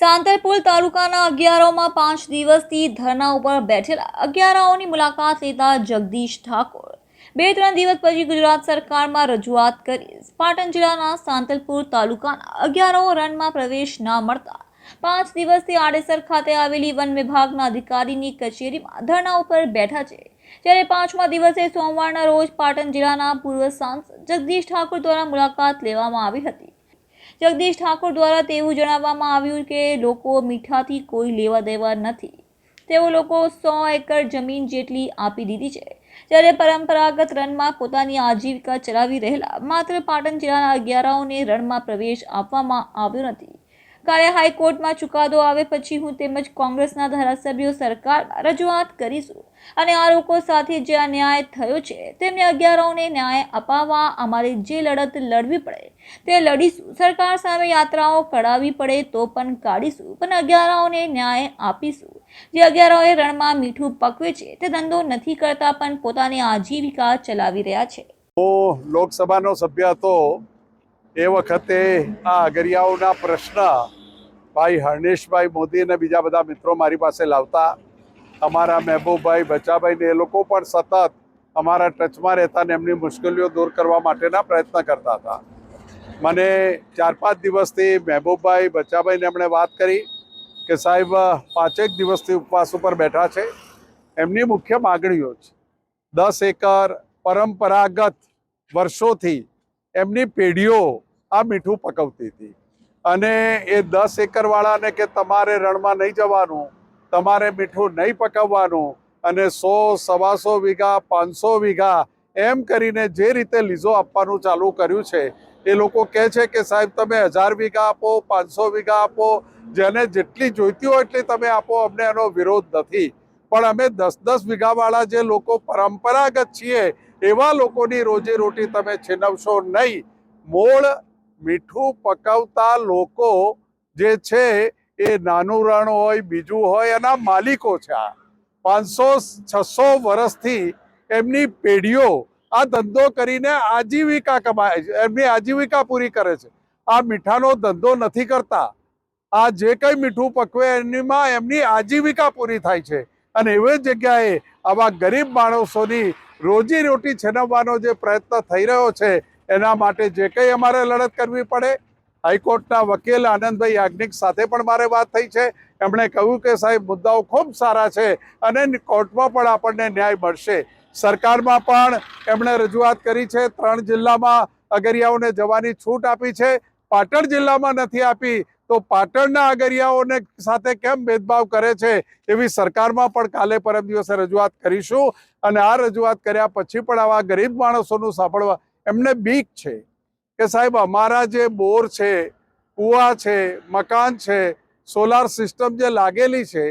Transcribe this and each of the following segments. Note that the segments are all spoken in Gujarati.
સાંતલપુર તાલુકાના અગિયારોમાં પાંચ દિવસથી ધરણા ઉપર બેઠેલા અગિયારાઓની મુલાકાત લેતા જગદીશ ઠાકોર. બે ત્રણ દિવસ પછી ગુજરાત સરકારમાં રજૂઆત કરી પાટણ જિલ્લાના સાંતલપુર તાલુકાના અગિયારો રણમાં પ્રવેશ ના મળતા પાંચ દિવસથી આડેસર ખાતે આવેલી વન વિભાગના અધિકારીની કચેરીમાં ધરણા ઉપર બેઠા છે. જ્યારે પાંચમા દિવસે સોમવારના રોજ પાટણ જિલ્લાના પૂર્વ સાંસદ જગદીશ ઠાકોર દ્વારા મુલાકાત લેવામાં આવી હતી. જગદીશ ઠાકોર દ્વારા તેવું જણાવવામાં આવ્યું કે લોકો મીઠાથી કોઈ લેવા દેવા નથી. તેઓ લોકો સો એકર જમીન જેટલી આપી દીધી છે. જ્યારે પરંપરાગત રણમાં પોતાની આજીવિકા ચલાવી રહેલા માત્ર પાટણ જિલ્લાના અગિયારાઓને રણમાં પ્રવેશ આપવામાં આવ્યો નથી. કાલે હાઈકોર્ટમાં ચુકાદો આવે પછી હું તેમજ કોંગ્રેસના ધારાસભ્યો સરકાર રજૂઆત કરીશું. અને આ લોકો સાથે જે અન્યાય થયો છે, તેમને અગિયારોને ન્યાય અપાવવા અમારે જે લડત લડવી પડે, તે લડીશું. સરકાર સામે યાત્રાઓ કઢાવવી પડે તો પણ કાઢીશું, પણ અગિયારાઓને ન્યાય આપીશું. જે અગિયારાઓએ રણમાં મીઠું પકવે છે, તે ધંધો નથી કરતા પણ પોતાની આજીવિકા ચલાવી રહ્યા છે. હું લોકસભાનો સભ્ય હતો એ વખતે આ અગરિયાઓના પ્રશ્ન ભાઈ હર્ણેશભાઈ મોદી અને બીજા બધા મિત્રો મારી પાસે લાવતા. અમારા મહેબૂબભાઈ બચાભાઈ ને એ લોકો પણ સતત અમારા ટચમાં રહેતા ને એમની મુશ્કેલીઓ દૂર કરવા માટેના પ્રયત્ન કરતા હતા. મને ચાર પાંચ દિવસથી મહેબૂબભાઈ બચાભાઈને એમણે વાત કરી કે સાહેબ, પાંચેક દિવસથી ઉપવાસ ઉપર બેઠા છે. એમની મુખ્ય માગણીઓ છે. દસ એકર પરંપરાગત વર્ષોથી એમની પેઢીઓ આ મીઠું પકવતી હતી. અને એ દસ એકરવાળાને કે તમારે રણમાં નહીં જવાનું, તમારે મીઠું નહીં પકવવાનું, અને સો, સવાસો વીઘા, પાંચસો વીઘા એમ કરીને જે રીતે લીઝો આપવાનું ચાલુ કર્યું છે, એ લોકો કહે છે કે સાહેબ તમે હજાર વીઘા આપો, પાંચસો વીઘા આપો, જેને જેટલી જોઈતી હોય એટલી તમે આપો, અમને એનો વિરોધ નથી. પણ અમે દસ દસ વીઘાવાળા જે લોકો પરંપરાગત છીએ, એવા લોકોની રોજી રોટી તમે છીનવશો નહીં. મૂળ મીઠું પકવતા લોકો જે છે એ નાનું રણ હોય, બીજું હોય, એના માલિકો છે આ. પાંચસો, છસો વર્ષથી એમની પેઢીઓ આ ધંધો કરીને આજીવિકા કમાય છે, એમની આજીવિકા પૂરી કરે છે. આ મીઠાનો ધંધો નથી કરતા. આ જે કંઈ મીઠું પકવે એનીમાં એમની આજીવિકા પૂરી થાય છે. અને એવી જગ્યાએ આવા ગરીબ માણસોની રોજી રોટી છેનવવાનો જે પ્રયત્ન થઈ રહ્યો છે એના માટે જે કંઈ અમારે લડત કરવી પડે, હાઈકોર્ટના વકીલ આનંદભાઈ યાજ્ઞિક સાથે પણ મારે વાત થઈ છે. એમણે કહ્યું કે સાહેબ, મુદ્દાઓ ખૂબ સારા છે અને કોર્ટમાં પણ આપણને ન્યાય મળશે. સરકારમાં પણ એમણે રજૂઆત કરી છે, ત્રણ જિલ્લામાં અગરિયાઓને જવાની છૂટ આપી છે. પાટણ જિલ્લામાં નથી આપી, તો પાટણના અગરિયાઓને સાથે કેમ ભેદભાવ કરે છે એવી સરકારમાં પણ કાલે પરમ દિવસે રજૂઆત કરીશું. અને આ રજૂઆત કર્યા પછી પણ આવા ગરીબ માણસોનું સાંભળવા એમને બીક છે કે સાહેબ, અમારા જે બોર છે, કૂવા છે, મકાન છે, સોલાર સિસ્ટમ જે લાગેલી છે,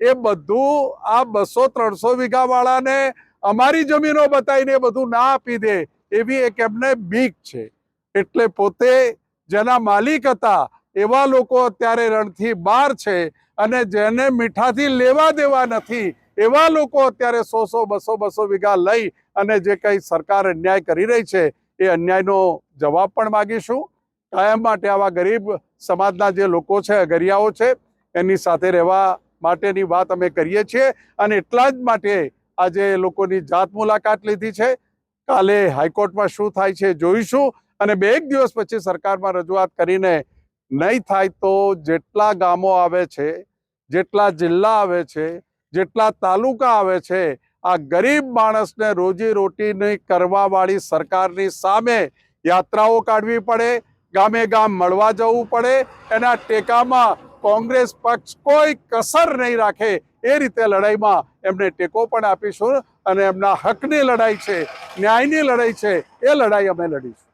એ બધું આ બસો ત્રણસો વીઘાવાળાને અમારી જમીનો બતાવીને એ બધું ના આપી દે એવી એક એમને બીક છે. એટલે પોતે જેના માલિક હતા, એવા લોકો અત્યારે રણથી બહાર છે અને જેને મીઠાથી લેવા દેવા નથી એવા લોકો અત્યારે સો સો, બસો બસો વીઘા લઈ અને જે કંઈ સરકાર અન્યાય કરી રહી છે, એ અન્યાયનો જવાબ પણ માગીશું. કાયમ માટે આવા ગરીબ સમાજના જે લોકો છે, અગરિયાઓ છે, એની સાથે રહેવા માટેની વાત અમે કરીએ છીએ અને એટલા જ માટે આજે લોકોની જાત મુલાકાત લીધી છે. કાલે હાઈકોર્ટમાં શું થાય છે જોઈશું અને બે એક દિવસ પછી સરકારમાં રજૂઆત કરીને નહીં થાય તો જેટલા ગામો આવે છે, જેટલા જિલ્લા આવે છે જેટલા તાલુકા આવે છે, આ ગરીબ માણસને રોજી રોટીની કરવાવાળી સરકારની સામે યાત્રાઓ કાઢવી પડે, ગામે ગામ મળવા જવું પડે, એના ટેકામાં કોંગ્રેસ પક્ષ કોઈ કસર નહીં રાખે, એ રીતે લડાઈમાં એમને ટેકો પણ આપીશું અને એમના હકની લડાઈ છે, ન્યાયની લડાઈ છે, એ લડાઈ અમે લડીશું.